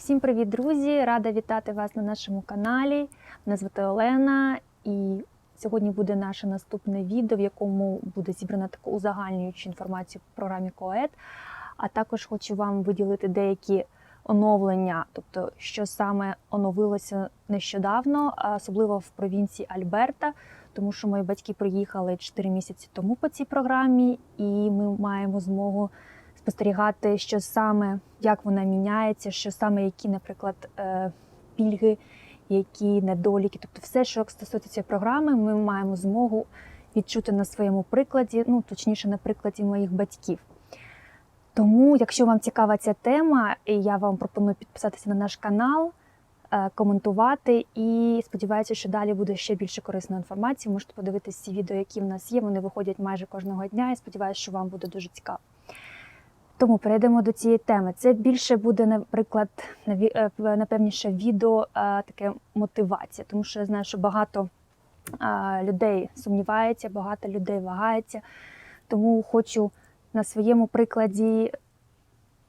Всім привіт, друзі! Рада вітати вас на нашому каналі. Мене звати Олена, і сьогодні буде наше наступне відео, в якому буде зібрана таку узагальнюючу інформацію в програмі КОЕД. А також хочу вам виділити деякі оновлення, тобто що саме оновилося нещодавно, особливо в провінції Альберта, тому що мої батьки приїхали 4 місяці тому по цій програмі, і ми маємо змогу спостерігати, що саме як вона міняється, що саме які, наприклад, е, пільги, які недоліки, тобто все, що стосується цієї програми, ми маємо змогу відчути на своєму прикладі, ну точніше, на прикладі моїх батьків. Тому, якщо вам цікава ця тема, я вам пропоную підписатися на наш канал, е, коментувати і сподіваюся, що далі буде ще більше корисної інформації. Можете подивитися ці відео, які в нас є. Вони виходять майже кожного дня. І сподіваюся, що вам буде дуже цікаво. Тому перейдемо до цієї теми. Це більше буде, наприклад, наві- е, напевніше відео е, таке мотивація, тому що я знаю, що багато е, людей сумнівається, багато людей вагається. Тому хочу на своєму прикладі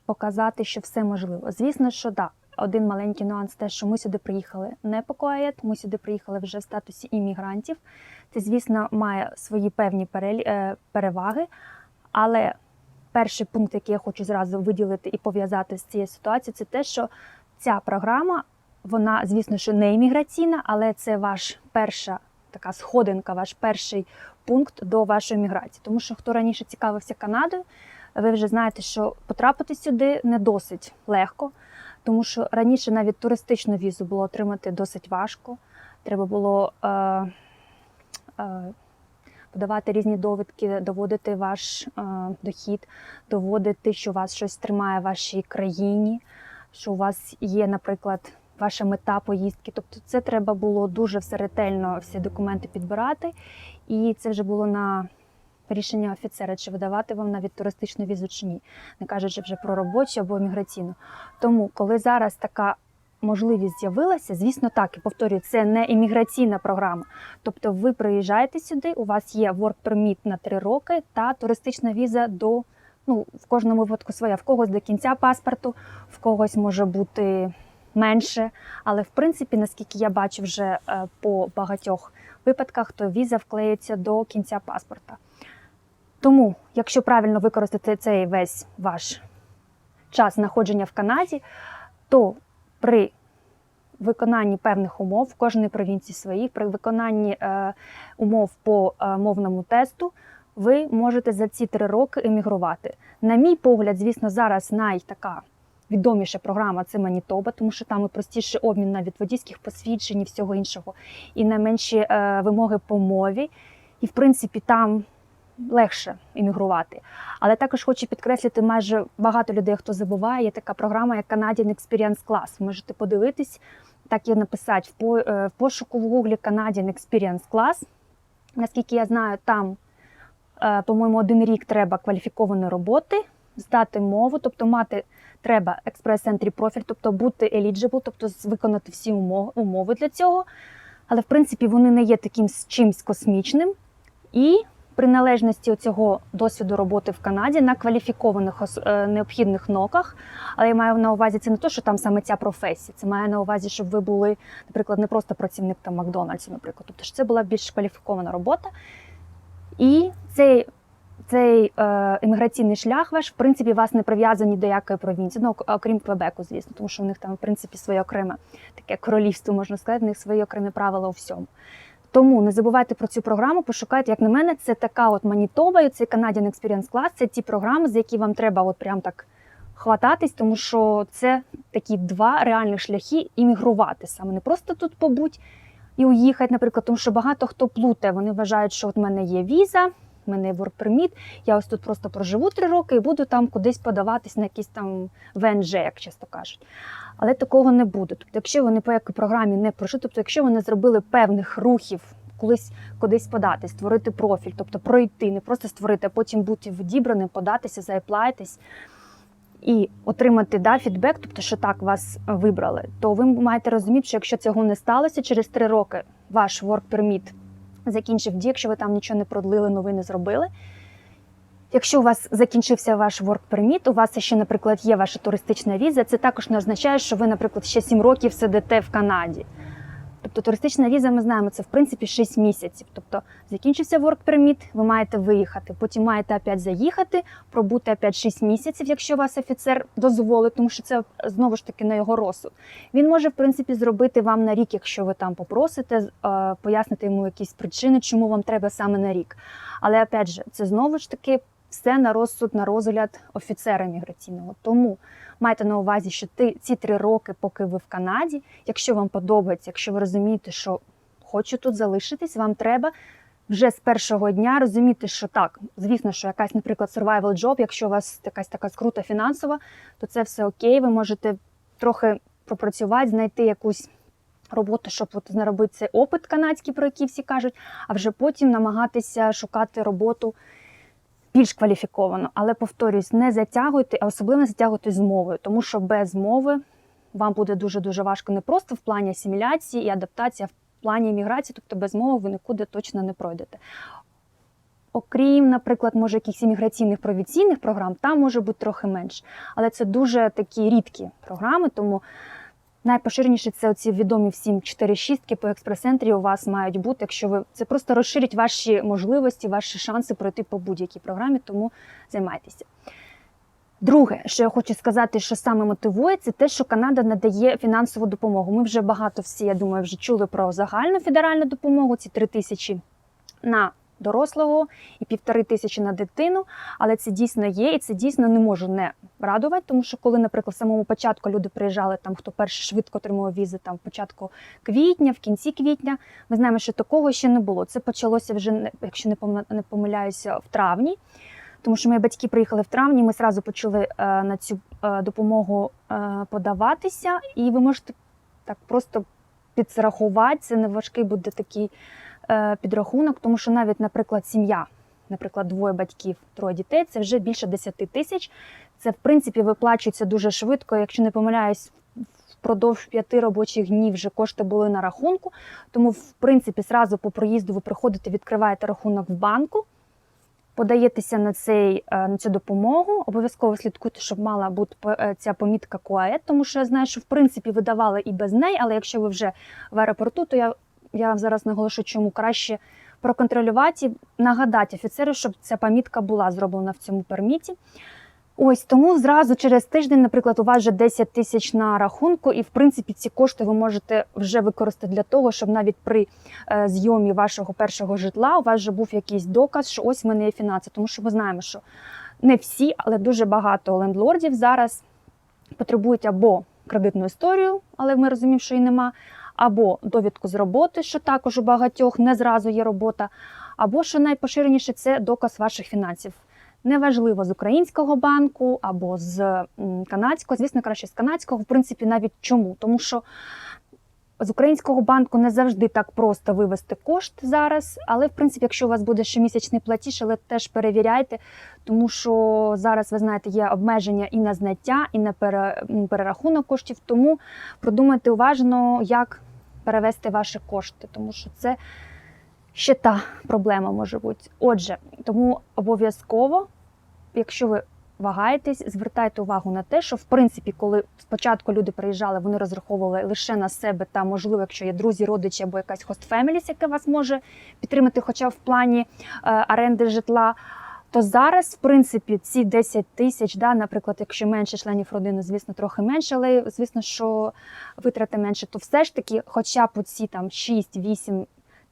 показати, що все можливо. Звісно, що так. Один маленький нюанс, те, що ми сюди приїхали не по КОАЕТ, ми сюди приїхали вже в статусі іммігрантів. Це, звісно, має свої певні переваги, але перший пункт, який я хочу зразу виділити і пов'язати з цією ситуацією, це те, що ця програма, вона, звісно, що не імміграційна, але це ваш перша така сходинка, ваш перший пункт до вашої міграції. Тому що хто раніше цікавився Канадою, ви вже знаєте, що потрапити сюди не досить легко, тому що раніше навіть туристичну візу було отримати досить важко. Треба було е, е, подавати різні довідки, доводити ваш е, дохід, доводити, що вас щось тримає в вашій країні, що у вас є, наприклад, ваша мета поїздки. Тобто, це треба було дуже все ретельно всі документи підбирати, і це вже було на рішення офіцера, чи видавати вам навіть туристичну візу чи ні, не кажучи вже про робочу або міграційну. Тому, коли зараз така можливість з'явилася, звісно, так і повторюю, це не імміграційна програма. Тобто, ви приїжджаєте сюди, у вас є work permit на 3 роки та туристична віза до ну в кожному випадку своя, в когось до кінця паспорту, в когось може бути менше. Але в принципі, наскільки я бачу вже е, по багатьох випадках, то віза вклеюється до кінця паспорта. Тому, якщо правильно використати цей весь ваш час знаходження в Канаді, то при виконанні певних умов в кожній провінції своїх, при виконанні е, умов по е, мовному тесту, ви можете за ці три роки емігрувати. На мій погляд, звісно, зараз найтака відоміша програма це Манітоба, тому що там і простіший обмін навіть водійських посвідчень і всього іншого, і найменші е, вимоги по мові. І, в принципі, там легше іммігрувати. Але також хочу підкреслити, майже багато людей, хто забуває, є така програма, як Canadian Experience Class. Можете подивитись, так і написати е, в пошуку в Гуглі Canadian Experience Class. Наскільки я знаю, там, е, по-моєму, один рік треба кваліфікованої роботи, здати мову, тобто мати треба експрес-ентрі профіль, тобто бути eligible, тобто виконати всі умови, для цього. Але в принципі вони не є таким чимсь космічним. І при належності цього досвіду роботи в Канаді на кваліфікованих е, необхідних ноках. Але я маю на увазі це не то, що там саме ця професія. Це має на увазі, щоб ви були, наприклад, не просто працівник там Макдональдсу, наприклад. Тобто що це була більш кваліфікована робота. І цей, цей е, імміграційний шлях ваш, в принципі, вас не прив'язані до якої провінції, ну окрім Квебеку, звісно, тому що в них там, в принципі, своє окреме таке королівство, можна сказати, в них свої окремі правила у всьому. Тому не забувайте про цю програму, пошукайте, як на мене, це така от Манітоба, і це Canadian Experience Class, це ті програми, за які вам треба от прям так хвататись, тому що це такі два реальних шляхи іммігрувати саме. Не просто тут побудь і уїхати, наприклад, тому що багато хто плутає. Вони вважають, що от в мене є віза, в мене є permit, я ось тут просто проживу три роки і буду там кудись подаватись на якісь там ВНЖ, як часто кажуть. Але такого не буде. Тобто, якщо вони по якій програмі не пройшли, тобто, якщо вони зробили певних рухів, колись кудись подати, створити профіль, тобто пройти, не просто створити, а потім бути відібраним, податися, заеплайтись і отримати да, фідбек, тобто, що так вас вибрали, то ви маєте розуміти, що якщо цього не сталося, через три роки ваш work permit закінчив дію, якщо ви там нічого не продлили, новини зробили, Якщо у вас закінчився ваш work permit, у вас ще, наприклад, є ваша туристична віза, це також не означає, що ви, наприклад, ще 7 років сидите в Канаді. Тобто туристична віза, ми знаємо, це в принципі 6 місяців. Тобто закінчився work permit, ви маєте виїхати, потім маєте опять заїхати, пробути опять 6 місяців, якщо вас офіцер дозволить, тому що це знову ж таки на його розсуд. Він може, в принципі, зробити вам на рік, якщо ви там попросите, е, пояснити йому якісь причини, чому вам треба саме на рік. Але опять же, це знову ж таки все на розсуд, на розгляд офіцера міграційного. Тому майте на увазі, що ти ці три роки, поки ви в Канаді, якщо вам подобається, якщо ви розумієте, що хочу тут залишитись, вам треба. Вже з першого дня розуміти, що так, звісно, що якась, наприклад, survival job, якщо у вас якась така скрута фінансова, то це все окей. Ви можете трохи пропрацювати, знайти якусь роботу, щоб от наробити цей опит канадський, про який всі кажуть, а вже потім намагатися шукати роботу більш кваліфіковано. Але повторюсь, не затягуйте, а особливо не затягуйте з мовою, тому що без мови вам буде дуже дуже важко не просто в плані асиміляції і адаптації, а в плані імміграції, тобто без мови ви нікуди точно не пройдете. Окрім, наприклад, може якихось імміграційних провінційних програм, там може бути трохи менше. Але це дуже такі рідкі програми, тому найпоширеніше це оці відомі всім 4 шістки по експрес-центрі у вас мають бути, якщо ви це просто розширить ваші можливості, ваші шанси пройти по будь-якій програмі, тому займайтеся. Друге, що я хочу сказати, що саме мотивує, це те, що Канада надає фінансову допомогу. Ми вже багато всі, я думаю, вже чули про загальну федеральну допомогу, ці 3 тисячі на дорослого і півтори тисячі на дитину. Але це дійсно є, і це дійсно не може не радувати, тому що коли, наприклад, в самому початку люди приїжджали, там хто перший швидко отримував візи, там в початку квітня, в кінці квітня, ми знаємо, що такого ще не було. Це почалося вже, якщо не пом- помиляюся, в травні. Тому що мої батьки приїхали в травні, ми зразу почали е, на цю е, допомогу е, подаватися, і ви можете так просто підрахувати. Це не важкий буде такий підрахунок, тому що навіть, наприклад, сім'я, наприклад, двоє батьків, троє дітей, це вже більше 10 тисяч. Це в принципі виплачується дуже швидко. Якщо не помиляюсь, впродовж п'яти робочих днів вже кошти були на рахунку. Тому, в принципі, зразу по проїзду ви приходите, відкриваєте рахунок в банку. Подаєтеся на цей е, на цю допомогу. Обов'язково слідкуйте, щоб мала бути е, ця помітка КУАЕТ, тому що я знаю, що в принципі видавали і без неї, але якщо ви вже в аеропорту, то я, я вам зараз наголошу, чому краще проконтролювати і нагадати офіцеру, щоб ця помітка була зроблена в цьому перміті. Ось тому зразу через тиждень, наприклад, у вас вже 10 тисяч на рахунку, і в принципі ці кошти ви можете вже використати для того, щоб навіть при е, зйомі вашого першого житла у вас вже був якийсь доказ, що ось в мене є фінанси. Тому що ми знаємо, що не всі, але дуже багато лендлордів зараз потребують або кредитну історію, але ми розуміємо, що її нема, або довідку з роботи, що також у багатьох не зразу є робота, або що найпоширеніше це доказ ваших фінансів. Неважливо з українського банку або з канадського, звісно, краще з канадського. В принципі, навіть чому? Тому що з українського банку не завжди так просто вивести кошти зараз. Але, в принципі, якщо у вас буде щомісячний платіж, але теж перевіряйте, тому що зараз ви знаєте, є обмеження і на знаття, і на перерахунок коштів. Тому продумайте уважно, як перевести ваші кошти, тому що це ще та проблема може бути. Отже, тому обов'язково, якщо ви вагаєтесь, звертайте увагу на те, що в принципі, коли спочатку люди приїжджали, вони розраховували лише на себе та, можливо, якщо є друзі, родичі або якась хост феміліс, яка вас може підтримати, хоча в плані е, оренди житла. То зараз, в принципі, ці 10 тисяч, да, наприклад, якщо менше членів родини, звісно, трохи менше, але звісно, що витрати менше, то все ж таки, хоча б ці там 6-8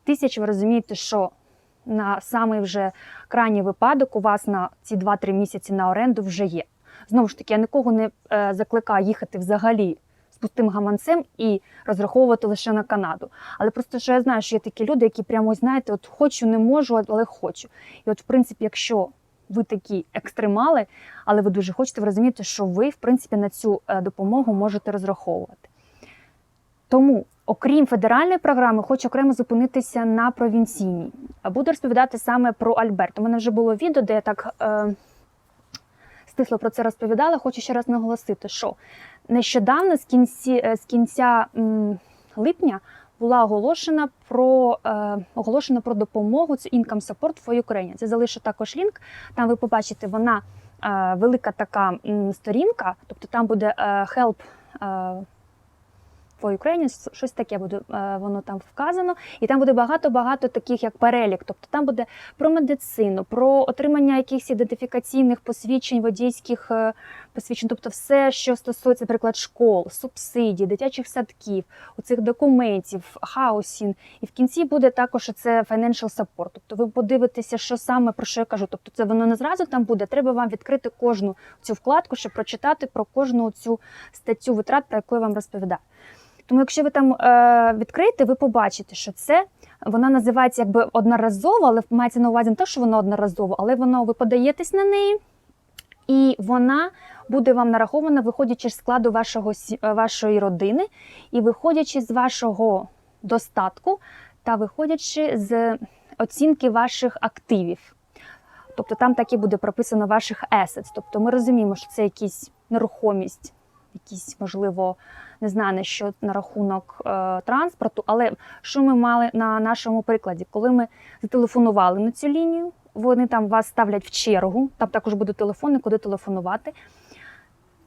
тисяч, ви розумієте, що на самий вже крайній випадок у вас на ці 2-3 місяці на оренду вже є. Знову ж таки, я нікого не е, закликаю їхати взагалі пустим гаманцем і розраховувати лише на Канаду. Але просто що я знаю, що є такі люди, які прямо знаєте, от хочу, не можу, але хочу. І от, в принципі, якщо ви такі екстремали, але ви дуже хочете, ви розумієте, що ви, в принципі, на цю е, допомогу можете розраховувати. Тому, окрім федеральної програми, хочу окремо зупинитися на провінційній. Буду розповідати саме про Альберт. У мене вже було відео, де я так е, стисло про це розповідала. Хочу ще раз наголосити, що нещодавно, з, кінці, е, з кінця м, липня, була оголошена про е, оголошена про допомогу. Це Income Support for Ukraine. Це залишу також лінк. Там ви побачите, вона е, велика така м, сторінка, тобто там буде е, help. Е, for Ukraine, щось таке буде е, воно там вказано, і там буде багато-багато таких як перелік. Тобто там буде про медицину, про отримання якихось ідентифікаційних посвідчень, водійських е, посвідчень, тобто все, що стосується, наприклад, школ, субсидій, дитячих садків, оцих документів, хаусін. І в кінці буде також це financial support. Тобто ви подивитеся, що саме про що я кажу. Тобто, це воно не зразу там буде. Треба вам відкрити кожну цю вкладку, щоб прочитати про кожну цю статтю витрат, про яку я вам розповідаю. Тому, якщо ви там е, відкриєте, ви побачите, що це вона називається якби одноразово, але мається на увазі не те, що вона одноразово, але воно ви подаєтесь на неї, і вона буде вам нарахована, виходячи з складу вашого, е, вашої родини, і виходячи з вашого достатку, та виходячи з оцінки ваших активів. Тобто там так і буде прописано ваших assets. Тобто ми розуміємо, що це якісь нерухомість, якісь, можливо, не знаю, що на рахунок е, транспорту, але що ми мали на нашому прикладі, коли ми зателефонували на цю лінію, вони там вас ставлять в чергу, там також будуть телефони, куди телефонувати.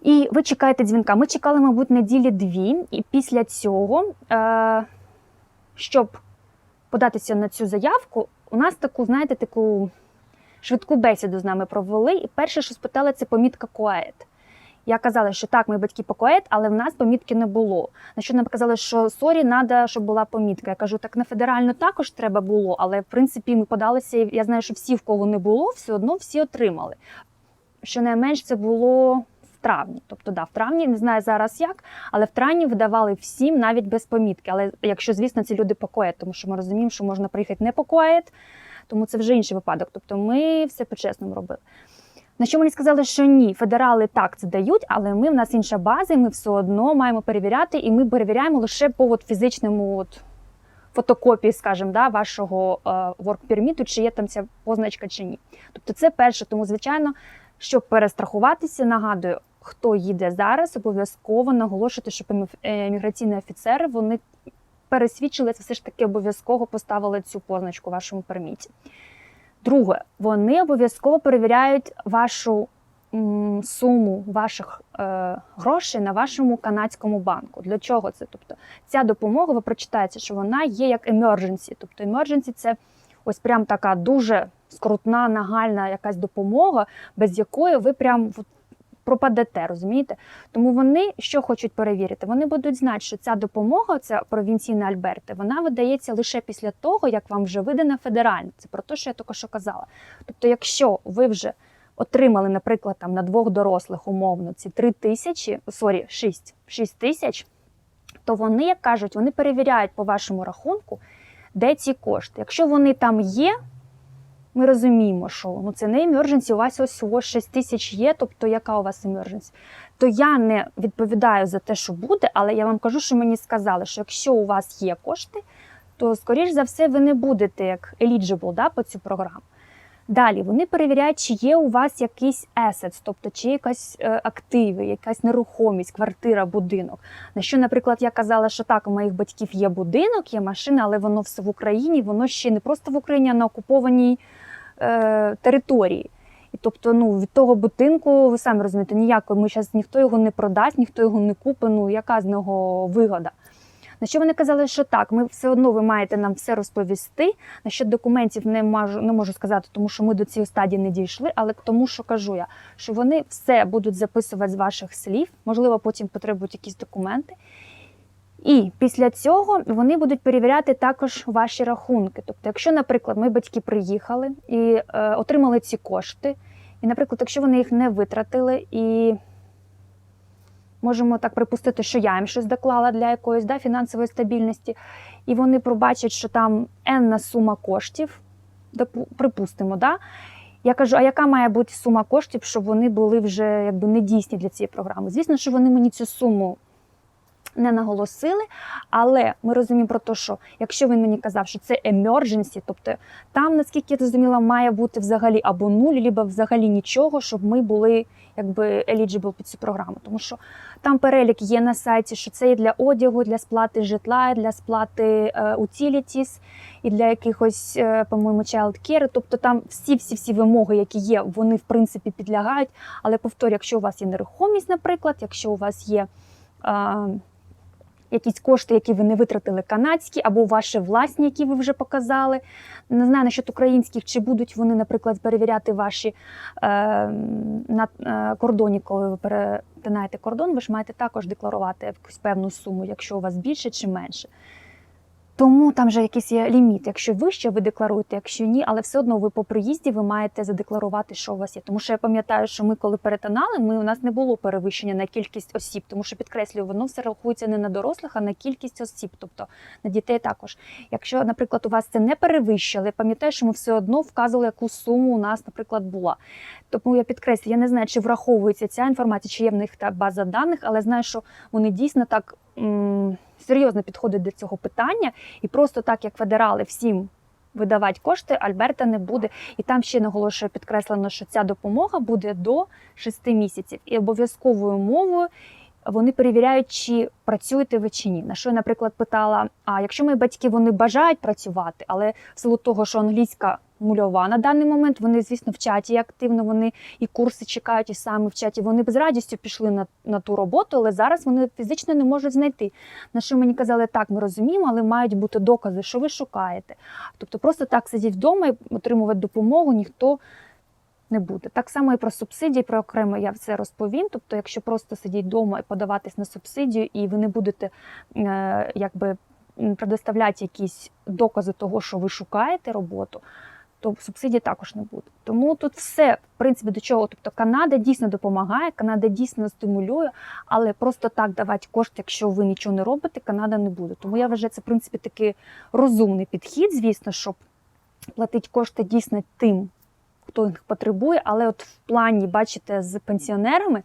І ви чекаєте дзвінка. Ми чекали, мабуть, неділі дві, і після цього, е, щоб податися на цю заявку, у нас таку, знаєте, таку швидку бесіду з нами провели. І перше, що спитали, це помітка КОЕТ. Я казала, що так, ми батьки по але в нас помітки не було. На що нам казали, що сорі, треба, щоб була помітка. Я кажу, так на федеральну також треба було, але в принципі ми подалися. і Я знаю, що всі, в кого не було, все одно всі отримали. Щонайменш це було в травні. Тобто, да, в травні не знаю зараз як, але в травні видавали всім навіть без помітки. Але якщо, звісно, ці люди по КОЕТ, тому що ми розуміємо, що можна приїхати не по КОЕТ, тому це вже інший випадок. Тобто ми все по-чесному робили. На що мені сказали, що ні, федерали так це дають, але ми в нас інша база, і ми все одно маємо перевіряти, і ми перевіряємо лише по от фізичному от фотокопії, скажімо, да, вашого е, work permit, чи є там ця позначка чи ні. Тобто це перше. Тому, звичайно, щоб перестрахуватися, нагадую, хто їде зараз, обов'язково наголошувати, щоб емі- е, міграційні офіцери вони пересвідчилися, все ж таки обов'язково поставили цю позначку в вашому перміті. Друге, вони обов'язково перевіряють вашу м, суму ваших е, грошей на вашому канадському банку. Для чого це? Тобто ця допомога, ви прочитаєте, що вона є як emergency. Тобто emergency – це ось прям така дуже скрутна, нагальна якась допомога, без якої ви прям пропадете, розумієте? Тому вони що хочуть перевірити? Вони будуть знати, що ця допомога, ця провінційна Альберти, вона видається лише після того, як вам вже видана федеральна. Це про те, що я тільки що казала. Тобто, якщо ви вже отримали, наприклад, там на двох дорослих умовно ці 3 тисячі, сорі, 6, 6 тисяч, то вони, як кажуть, вони перевіряють по вашому рахунку, де ці кошти. Якщо вони там є, ми розуміємо, що ну це не emergency, у вас ось всього 6 тисяч є, тобто яка у вас emergency? То я не відповідаю за те, що буде, але я вам кажу, що мені сказали, що якщо у вас є кошти, то скоріш за все ви не будете як eligible да, по цю програму. Далі вони перевіряють, чи є у вас якийсь assets, тобто чи якась е, активи, якась нерухомість, квартира, будинок. На що, наприклад, я казала, що так, у моїх батьків є будинок, є машина, але воно все в Україні, воно ще не просто в Україні, а на окупованій е, території. І тобто, ну від того будинку, ви самі розумієте, ніякої ми зараз ніхто його не продасть, ніхто його не купить. Ну яка з нього вигода? На що вони казали, що так, ми все одно ви маєте нам все розповісти. На що документів не можу, не можу сказати, тому що ми до цієї стадії не дійшли, але тому, що кажу я, що вони все будуть записувати з ваших слів, можливо, потім потребують якісь документи. І після цього вони будуть перевіряти також ваші рахунки. Тобто, якщо, наприклад, ми батьки приїхали і е, отримали ці кошти, і, наприклад, якщо вони їх не витратили, і можемо так припустити, що я їм щось доклала для якоїсь да, фінансової стабільності, і вони пробачать, що там енна сума коштів, припустимо, да, я кажу, а яка має бути сума коштів, щоб вони були вже якби недійсні для цієї програми? Звісно, що вони мені цю суму не наголосили, але ми розуміємо про те, що якщо він мені казав, що це emergency, тобто там, наскільки я зрозуміла, має бути взагалі або нуль, або взагалі нічого, щоб ми були якби eligible під цю програму. Тому що Там перелік є на сайті, що це і для одягу, для сплати житла, для сплати е, utilities, і для якихось, е, по-моєму, childcare. Тобто там всі-всі-всі вимоги, які є, вони в принципі підлягають. Але повторю, якщо у вас є нерухомість, наприклад, якщо у вас є. Якісь кошти, які ви не витратили канадські, або ваші власні, які ви вже показали. Не знаю насчет українських, чи будуть вони, наприклад, перевіряти ваші е, на е, кордоні, коли ви перетинаєте кордон, ви ж маєте також декларувати якусь певну суму, якщо у вас більше чи менше. Тому там же якийсь є ліміт. Якщо вище, ви декларуєте, якщо ні, але все одно ви по приїзді ви маєте задекларувати, що у вас є. Тому що я пам'ятаю, що ми коли перетинали, ми у нас не було перевищення на кількість осіб, тому що підкреслюю, воно все рахується не на дорослих, а на кількість осіб, тобто на дітей також. Якщо, наприклад, у вас це не перевищили, я пам'ятаю, що ми все одно вказували, яку суму у нас, наприклад, була. Тому я підкреслю, я не знаю, чи враховується ця інформація, чи є в них та база даних, але знаю, що вони дійсно так серйозно підходять до цього питання, і просто так, як федерали всім видавати кошти, Альберта не буде. І там ще наголошую підкреслено, що ця допомога буде до 6 місяців. І обов'язковою мовою вони перевіряють, чи працюєте ви чи ні. На що я, наприклад, питала: а якщо мої батьки вони бажають працювати, але в силу того, що англійська нульова на даний момент, вони, звісно, в чаті активно, вони і курси чекають, і саме в чаті. Вони б з радістю пішли на, на ту роботу, але зараз вони фізично не можуть знайти. На що мені казали, так, ми розуміємо, але мають бути докази, що ви шукаєте. Тобто просто так сидіть вдома і отримувати допомогу ніхто не буде. Так само і про субсидії, про окремо я все розповім. Тобто, якщо просто сидіть вдома і подаватись на субсидію, і ви не будете е, якби предоставляти якісь докази того, що ви шукаєте роботу, то субсидій також не буде. Тому тут все, в принципі, до чого. Тобто Канада дійсно допомагає, Канада дійсно стимулює, але просто так давати кошти, якщо ви нічого не робите, Канада не буде. Тому я вважаю, це в принципі такий розумний підхід, звісно, щоб платити кошти дійсно тим, хто їх потребує, але от в плані, бачите, з пенсіонерами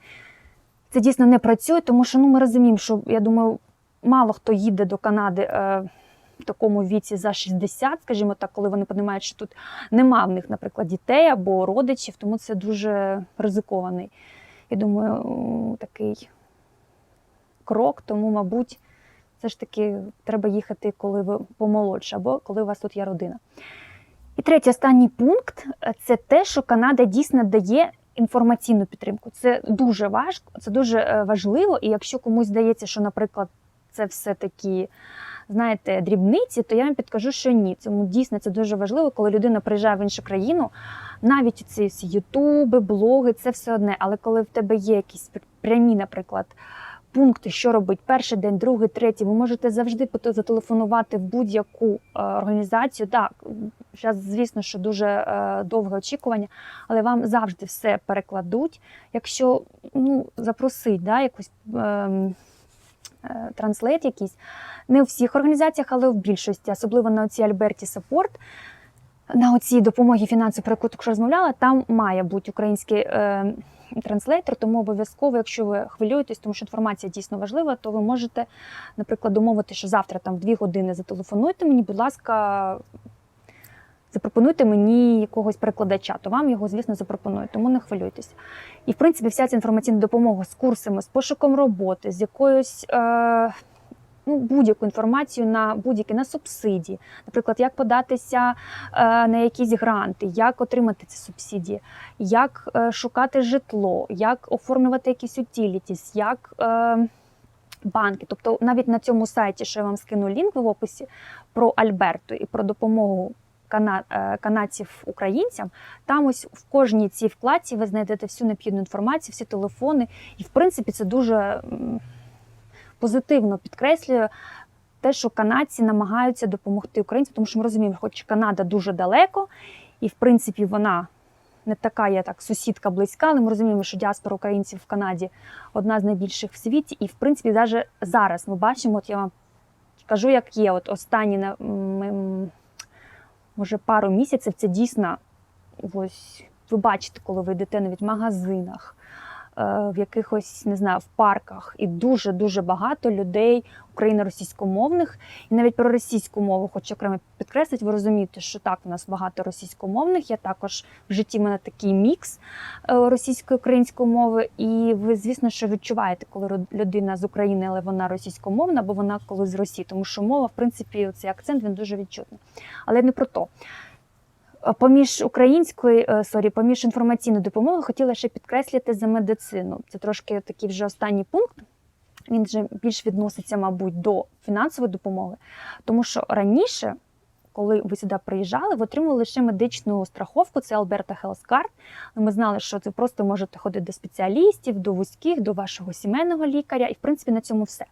це дійсно не працює, тому що ну, ми розуміємо, що я думаю, мало хто їде до Канади е, в такому віці за 60, скажімо так, коли вони розуміють, що тут нема в них, наприклад, дітей або родичів, тому це дуже ризикований. Я думаю, такий крок, тому, мабуть, все ж таки треба їхати, коли ви помолодше, або коли у вас тут є родина. І третій останній пункт це те, що Канада дійсно дає інформаційну підтримку. Це дуже важко, це дуже е, важливо. І якщо комусь здається, що, наприклад, це все такі, знаєте, дрібниці, то я вам підкажу, що ні. Тому дійсно це дуже важливо, коли людина приїжджає в іншу країну. Навіть ці всі ютуби, блоги, це все одне. Але коли в тебе є якісь прямі, наприклад, пункти, що робить перший день, другий, третій, ви можете завжди зателефонувати в будь-яку е, організацію. Так, зараз, звісно, що дуже е, довге очікування, але вам завжди все перекладуть. Якщо ну, запросить да, якусь е, транслейт якийсь, не у всіх організаціях, але в більшості, особливо на оцій Альберті Саппорт, на оцій допомогі фінансовій, про яку також розмовляла, там має бути український е, транслейтер, тому обов'язково, якщо ви хвилюєтесь, тому що інформація дійсно важлива, то ви можете, наприклад, домовити, що завтра там в дві години зателефонуйте мені, будь ласка, запропонуйте мені якогось перекладача, то вам його, звісно, запропонують, тому не хвилюйтесь. І, в принципі, вся ця інформаційна допомога з курсами, з пошуком роботи, з якоюсь. Е, Ну, будь-яку інформацію на будь-які на субсидії, наприклад, як податися е, на якісь гранти, як отримати ці субсидії, як е, шукати житло, як оформлювати якісь утілітіс, як е, банки. Тобто навіть на цьому сайті, що я вам скину лінк в описі про Альберту і про допомогу канадців українцям, там ось в кожній цій вкладці ви знайдете всю необхідну інформацію, всі телефони. І в принципі це дуже позитивно підкреслює. Те, що канадці намагаються допомогти українцям, тому що ми розуміємо, хоч Канада дуже далеко, і в принципі вона не така є так сусідка близька, але ми розуміємо, що діаспора українців в Канаді одна з найбільших в світі. І в принципі, навіть зараз ми бачимо, от я вам кажу, як є, от останні може пару місяців, це дійсно ось ви бачите, коли ви йдете навіть в магазинах. В якихось не знаю в парках, і дуже дуже багато людей україно-російськомовних, і навіть про російську мову хочу окремо підкреслити. Ви розумієте, що так у нас багато російськомовних. Я також в житті в мене такий мікс е, російської української мови. І ви, звісно, що відчуваєте, коли людина з України, але вона російськомовна, або вона коли з Росії, тому що мова, в принципі, цей акцент він дуже відчутний. Але не про то. Е, Поміж українською, е, сорі, поміж інформаційною допомогою хотіла ще підкреслити за медицину. Це трошки такий вже останній пункт. Він вже більш відноситься, мабуть, до фінансової допомоги, тому що раніше, коли ви сюди приїжджали, ви отримували лише медичну страховку, це Alberta Health Card. Ми знали, що ви просто можете ходити до спеціалістів, до вузьких, до вашого сімейного лікаря, і в принципі на цьому все.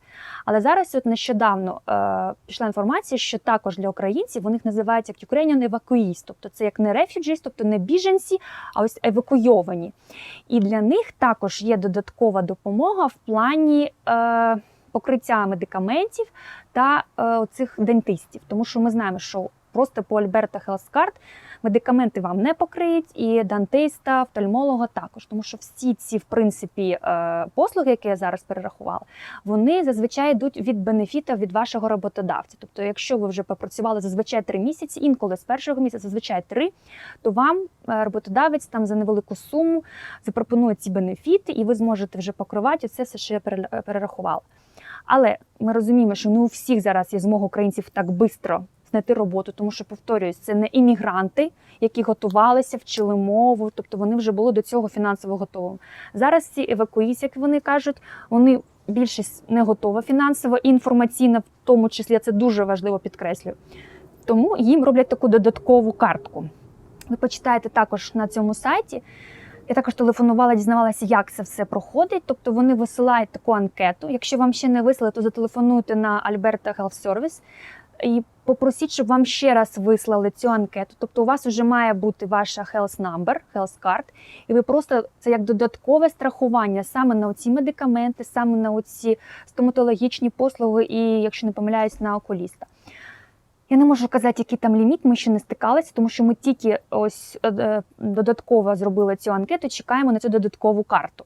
Але зараз, от нещодавно е, пішла інформація, що також для українців вони їх називають як Ukrainian evacuees, тобто це як не refugees, тобто не біженці, а ось евакуйовані. І для них також є додаткова допомога в плані е, покриття медикаментів та е, цих дентистів. Тому що ми знаємо, що просто по Альберта Card медикаменти вам не покриють, і дантиста, офтальмолога також. Тому що всі ці, в принципі, е, послуги, які я зараз перерахувала, вони зазвичай йдуть від бенефіта від вашого роботодавця. Тобто, якщо ви вже попрацювали зазвичай три місяці, інколи з першого місяця, зазвичай три, то вам е, роботодавець там за невелику суму запропонує ці бенефіти, і ви зможете вже покривати це все, що я пере- перерахувала. Але ми розуміємо, що не у всіх зараз є змога українців так швидко знайти роботу, тому що повторююсь, це не іммігранти, які готувалися, вчили мову, тобто вони вже були до цього фінансово готовими. Зараз ці евакуїсти, як вони кажуть, вони більшість не готова фінансово і інформаційно, в тому числі це дуже важливо підкреслюю. Тому їм роблять таку додаткову картку. Ви почитаєте також на цьому сайті. Я також телефонувала, дізнавалася, як це все проходить. Тобто вони висилають таку анкету. Якщо вам ще не вислали, то зателефонуйте на Alberta Health Service і попросіть, щоб вам ще раз вислали цю анкету. Тобто, у вас вже має бути ваша health number, health card, і ви просто це як додаткове страхування саме на оці медикаменти, саме на оці стоматологічні послуги, і якщо не помиляюсь, на окуліста. Я не можу казати, який там ліміт, ми ще не стикалися, тому що ми тільки ось е, е, додатково зробили цю анкету, чекаємо на цю додаткову карту.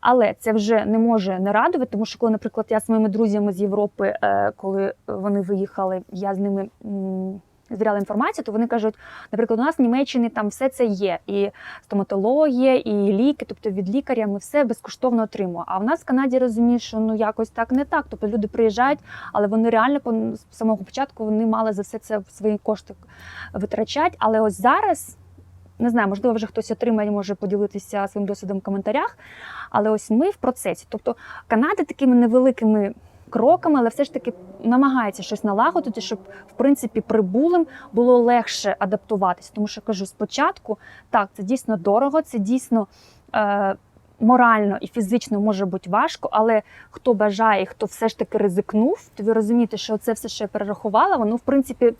Але це вже не може не радувати, тому що коли, наприклад, я з моїми друзями з Європи, е, коли вони виїхали, я з ними м, звіряла інформацію, то вони кажуть, наприклад, у нас в Німеччині там все це є: і стоматологія, і ліки, тобто від лікаря ми все безкоштовно отримуємо. А в нас в Канаді розуміють, що ну якось так не так. Тобто люди приїжджають, але вони реально по з самого початку вони мали за все це свої кошти витрачати. Але ось зараз. Не знаю, можливо, вже хтось отримає, може поділитися своїм досвідом в коментарях. Але ось ми в процесі. Тобто Канада такими невеликими кроками, але все ж таки намагається щось налагодити, щоб в принципі прибулим було легше адаптуватися. Тому що кажу, спочатку так, це дійсно дорого, це дійсно. Е- Морально і фізично може бути важко, але хто бажає, хто все ж таки ризикнув, то ви розумієте, що це все, що я перерахувала, воно в принципі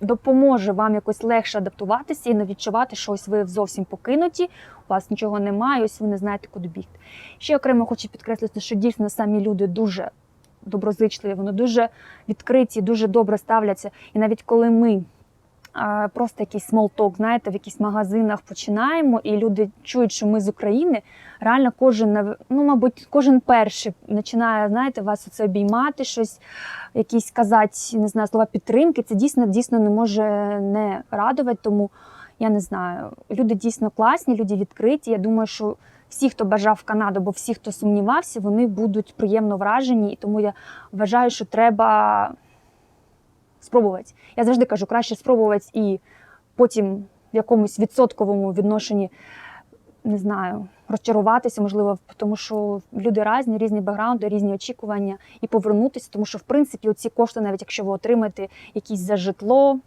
допоможе вам якось легше адаптуватися і не відчувати, що ось ви зовсім покинуті, у вас нічого немає, ось ви не знаєте, куди бігти. Ще окремо хочу підкреслити, що дійсно самі люди дуже доброзичливі, вони дуже відкриті, дуже добре ставляться. І навіть коли ми просто якийсь смолток, знаєте, в якихось магазинах починаємо, і люди чують, що ми з України. Реально, кожен ну, мабуть, кожен перший починає, знаєте, вас оце обіймати, щось, якісь казати, не знаю, слова підтримки. Це дійсно дійсно не може не радувати. Тому я не знаю. Люди дійсно класні, люди відкриті. Я думаю, що всі, хто бажав Канаду, або всі, хто сумнівався, вони будуть приємно вражені. І тому я вважаю, що треба спробувати. Я завжди кажу, краще спробувати і потім в якомусь відсотковому відношенні, не знаю, розчаруватися, можливо, тому що люди різні, різні бекграунди, різні очікування, і повернутися, тому що, в принципі, оці кошти, навіть якщо ви отримаєте якісь за житло.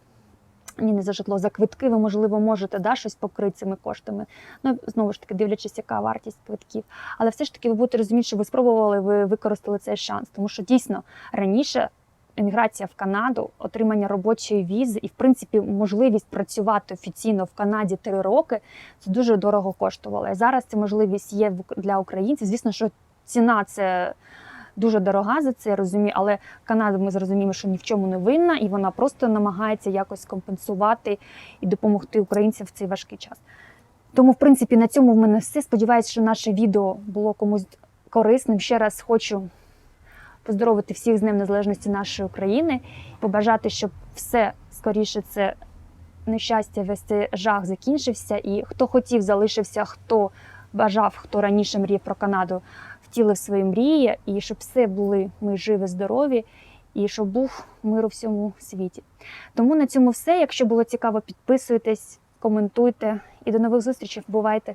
Ні, не за житло, за квитки ви, можливо, можете да, щось покрити цими коштами. Ну, знову ж таки, дивлячись, яка вартість квитків. Але все ж таки ви будете розуміти, що ви спробували, ви використали цей шанс. Тому що дійсно раніше еміграція в Канаду, отримання робочої візи і, в принципі, можливість працювати офіційно в Канаді три роки це дуже дорого коштувало. І зараз ця можливість є для українців. Звісно, що ціна це. Дуже дорога за це, я розумію, але Канада ми зрозуміємо, що ні в чому не винна, і вона просто намагається якось компенсувати і допомогти українцям в цей важкий час. Тому, в принципі, на цьому в мене все. Сподіваюсь, що наше відео було комусь корисним. Ще раз хочу поздоровити всіх з Днем Незалежності нашої України, побажати, щоб все скоріше це нещастя, весь цей жах закінчився. І хто хотів, залишився, хто бажав, хто раніше мріяв про Канаду, втілив свої мрії, і щоб все були ми живі, здорові, і щоб був мир у всьому світі. Тому на цьому все. Якщо було цікаво, підписуйтесь, коментуйте і до нових зустрічей. Бувайте!